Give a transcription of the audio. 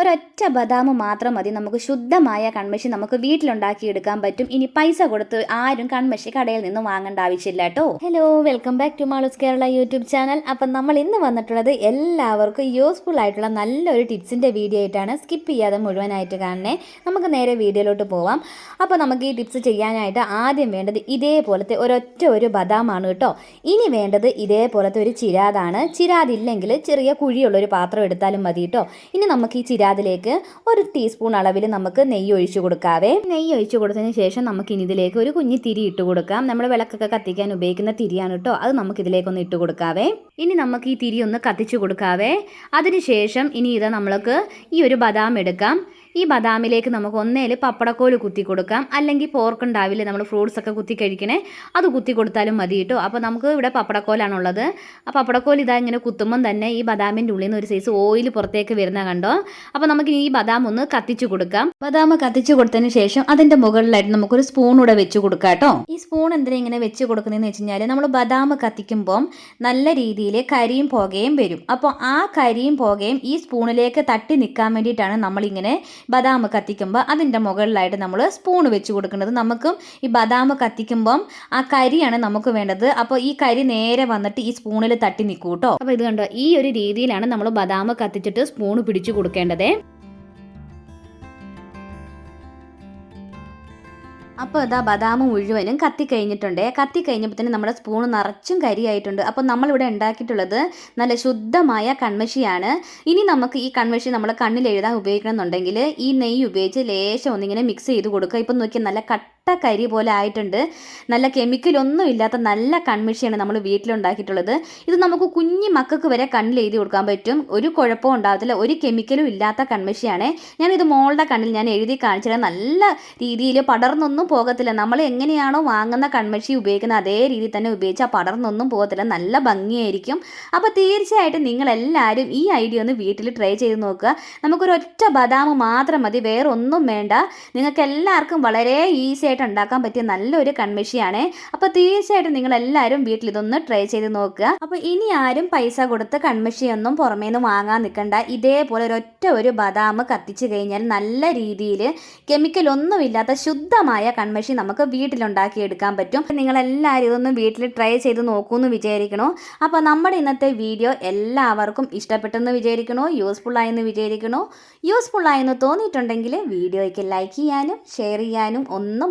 ഒരൊറ്റ ബദാം മാത്രം മതി. നമുക്ക് ശുദ്ധമായ കൺമഷി നമുക്ക് വീട്ടിലുണ്ടാക്കിയെടുക്കാൻ പറ്റും. ഇനി പൈസ കൊടുത്ത് ആരും കൺമഷി കടയിൽ നിന്ന് വാങ്ങേണ്ട ആവശ്യമില്ല കേട്ടോ. Hello welcome back to Malus Kerala YouTube channel അപ്പം നമ്മൾ ഇന്ന് വന്നിട്ടുള്ളത് എല്ലാവർക്കും യൂസ്ഫുൾ ആയിട്ടുള്ള നല്ലൊരു ടിപ്സിന്റെ വീഡിയോ ആയിട്ടാണ്. സ്കിപ്പ് ചെയ്യാതെ മുഴുവനായിട്ട് കാണണേ. നമുക്ക് നേരെ വീഡിയോയിലോട്ട് പോവാം. അപ്പോൾ നമുക്ക് ഈ ടിപ്സ് ചെയ്യാനായിട്ട് ആദ്യം വേണ്ടത് ഇതേപോലത്തെ ഒരൊറ്റ ഒരു ബദാമാണ് കേട്ടോ. ഇനി വേണ്ടത് ഇതേപോലത്തെ ഒരു ചിരാതാണ്. ചിരാതില്ലെങ്കിൽ ചെറിയ കുഴിയുള്ള ഒരു പാത്രം എടുത്താലും മതി കേട്ടോ. ഇനി നമുക്ക് ഈ ചിരാതിലേക്ക് ഒരു ടീസ്പൂൺ അളവിൽ നമുക്ക് നെയ്യ് ഒഴിച്ചു കൊടുക്കാവേ. നെയ്യ് ഒഴിച്ചു കൊടുത്തതിന് ശേഷം നമുക്ക് ഇനി ഇതിലേക്ക് ഒരു കുഞ്ഞി തിരി ഇട്ട് കൊടുക്കാം. നമ്മൾ വിളക്കൊക്കെ കത്തിക്കാൻ ഉപയോഗിക്കുന്ന തിരിയാണ് കേട്ടോ. അത് നമുക്ക് ഇതിലേക്കൊന്ന് ഇട്ട് കൊടുക്കാവേ. ഇനി നമുക്ക് ഈ തിരി ഒന്ന് കത്തിച്ചു കൊടുക്കാവേ. അതിനുശേഷം ഇനി ഇത് നമ്മൾക്ക് ഈ ഒരു ബദാം എടുക്കാം. ഈ ബദാമിലേക്ക് നമുക്ക് ഒന്നേൽ പപ്പടക്കോൽ കുത്തി കൊടുക്കാം. അല്ലെങ്കിൽ പോർക്ക് ഉണ്ടാവില്ലേ നമ്മൾ ഫ്രൂട്ട്സ് ഒക്കെ കുത്തി കഴിക്കണേ അത് കുത്തി കൊടുത്താലും മതി കേട്ടോ അപ്പോൾ നമുക്ക് ഇവിടെ പപ്പടക്കോലാണുള്ളത് ആ പപ്പടക്കോൽ ഇതാ ഇങ്ങനെ കുത്തുമ്പം തന്നെ ഈ ബദാമിന്റെ ഉള്ളിൽ നിന്ന് ഒരു സൈസ് ഓയിൽ പുറത്തേക്ക് വരുന്ന കണ്ടോ? അപ്പോൾ നമുക്ക് ഈ ബദാം ഒന്ന് കത്തിച്ചു കൊടുക്കാം. ബദാം കത്തിച്ചു കൊടുത്തതിന് ശേഷം അതിന്റെ മുകളിലായിട്ട് നമുക്കൊരു സ്പൂൺ കൂടെ വെച്ച് കൊടുക്കാം കേട്ടോ ഈ സ്പൂൺ എന്തിനാ ഇങ്ങനെ വെച്ച് കൊടുക്കുന്നതെന്ന് വെച്ച് കഴിഞ്ഞാൽ നമ്മൾ ബദാം കത്തിക്കുമ്പം നല്ല രീതിയിൽ കരിയും പുകയും വരും. അപ്പോൾ ആ കരിയും പുകയും ഈ സ്പൂണിലേക്ക് തട്ടി നിൽക്കാൻ വേണ്ടിയിട്ടാണ് നമ്മളിങ്ങനെ ബദാം കത്തിക്കുമ്പോൾ അതിന്റെ മുകളിലായിട്ട് നമ്മൾ സ്പൂൺ വെച്ച് കൊടുക്കുന്നത്. നമുക്കും ഈ ബദാം കത്തിക്കുമ്പം ആ കരിയാണ് നമുക്ക് വേണ്ടത്. അപ്പോൾ ഈ കരി നേരെ വന്നിട്ട് ഈ സ്പൂണിൽ തട്ടി നിൽക്കൂട്ടോ അപ്പോൾ ഇത് കണ്ടോ ഈ ഒരു രീതിയിലാണ് നമ്മൾ ബദാം കത്തിച്ചിട്ട് സ്പൂൺ പിടിച്ചു കൊടുക്കേണ്ടത്. അപ്പോൾ ഇതാ ബദാം മുഴുവനും കത്തി കഴിഞ്ഞിട്ടുണ്ട് കത്തി കഴിഞ്ഞപ്പോൾ തന്നെ നമ്മുടെ സ്പൂൺ നിറച്ചും കരിയായിട്ടുണ്ട്. അപ്പോൾ നമ്മളിവിടെ ഉണ്ടാക്കിയിട്ടുള്ളത് നല്ല ശുദ്ധമായ കൺമഷിയാണ്. ഇനി നമുക്ക് ഈ കൺമഷി നമ്മൾ കണ്ണിൽ എഴുതാൻ ഉപയോഗിക്കണമെന്നുണ്ടെങ്കിൽ ഈ നെയ്യ് ഉപയോഗിച്ച് ലേശം ഒന്നിങ്ങനെ മിക്സ് ചെയ്ത് കൊടുക്കുക. ഇപ്പം നോക്കിയാൽ നല്ല കട്ട കരി പോലെ ആയിട്ടുണ്ട്. നല്ല കെമിക്കലൊന്നും ഇല്ലാത്ത നല്ല കൺമിഷിയാണ് നമ്മൾ വീട്ടിലുണ്ടാക്കിയിട്ടുള്ളത്. ഇത് നമുക്ക് കുഞ്ഞു മക്കൾക്ക് വരെ കണ്ണിൽ എഴുതി കൊടുക്കാൻ പറ്റും. ഒരു കുഴപ്പവും ഉണ്ടാകത്തില്ല ഒരു കെമിക്കലും ഇല്ലാത്ത കൺമിഷിയാണ് ഞാനിത് മോളുടെ കണ്ണിൽ ഞാൻ എഴുതി കാണിച്ചത്. നല്ല രീതിയിൽ പടർന്നൊന്നും പോകത്തില്ല. നമ്മൾ എങ്ങനെയാണോ വാങ്ങുന്ന കൺമഷി ഉപയോഗിക്കുന്ന അതേ രീതിയിൽ തന്നെ ഉപയോഗിച്ചാൽ പടർന്നൊന്നും പോകത്തില്ല. നല്ല ഭംഗിയായിരിക്കും. അപ്പോൾ തീർച്ചയായിട്ടും നിങ്ങളെല്ലാവരും ഈ ഐഡിയ ഒന്ന് വീട്ടിൽ ട്രൈ ചെയ്ത് നോക്കുക. നമുക്കൊരു ഒറ്റ ബദാം മാത്രം മതി. വേറെ ഒന്നും വേണ്ട. നിങ്ങൾക്ക് എല്ലാവർക്കും വളരെ ഈസി ആയിട്ട് ഉണ്ടാക്കാൻ പറ്റിയ നല്ലൊരു കൺമിഷിയാണ്. അപ്പോൾ തീർച്ചയായിട്ടും നിങ്ങൾ എല്ലാവരും വീട്ടിൽ ഇതൊന്ന് ട്രൈ ചെയ്ത് നോക്കുക. അപ്പോൾ ഇനി ആരും പൈസ കൊടുത്ത് കൺമിഷിയൊന്നും പുറമേ നിന്ന് വാങ്ങാൻ നിൽക്കണ്ട. ഇതേപോലെ ഒരൊറ്റ ഒരു ബദാം കത്തിച്ചു കഴിഞ്ഞാൽ നല്ല രീതിയിൽ കെമിക്കൽ ഒന്നുമില്ലാത്ത ശുദ്ധമായ കൺമഷി നമുക്ക് വീട്ടിലുണ്ടാക്കി എടുക്കാൻ പറ്റും. നിങ്ങൾ എല്ലാവരും ഇതൊന്ന് വീട്ടിൽ ട്രൈ ചെയ്ത് നോക്കൂന്ന് വിചാരിക്കണോ. അപ്പോൾ നമ്മുടെ ഇന്നത്തെ വീഡിയോ എല്ലാവർക്കും ഇഷ്ടപ്പെട്ടെന്ന് വിചാരിക്കണോ യൂസ്ഫുൾ ആയെന്ന് വിചാരിക്കണോ. യൂസ്ഫുൾ ആയെന്ന് തോന്നിയിട്ടുണ്ടെങ്കിൽ വീഡിയോയ്ക്ക് ലൈക്ക് ചെയ്യാനും ഷെയർ ചെയ്യാനും ഒന്നും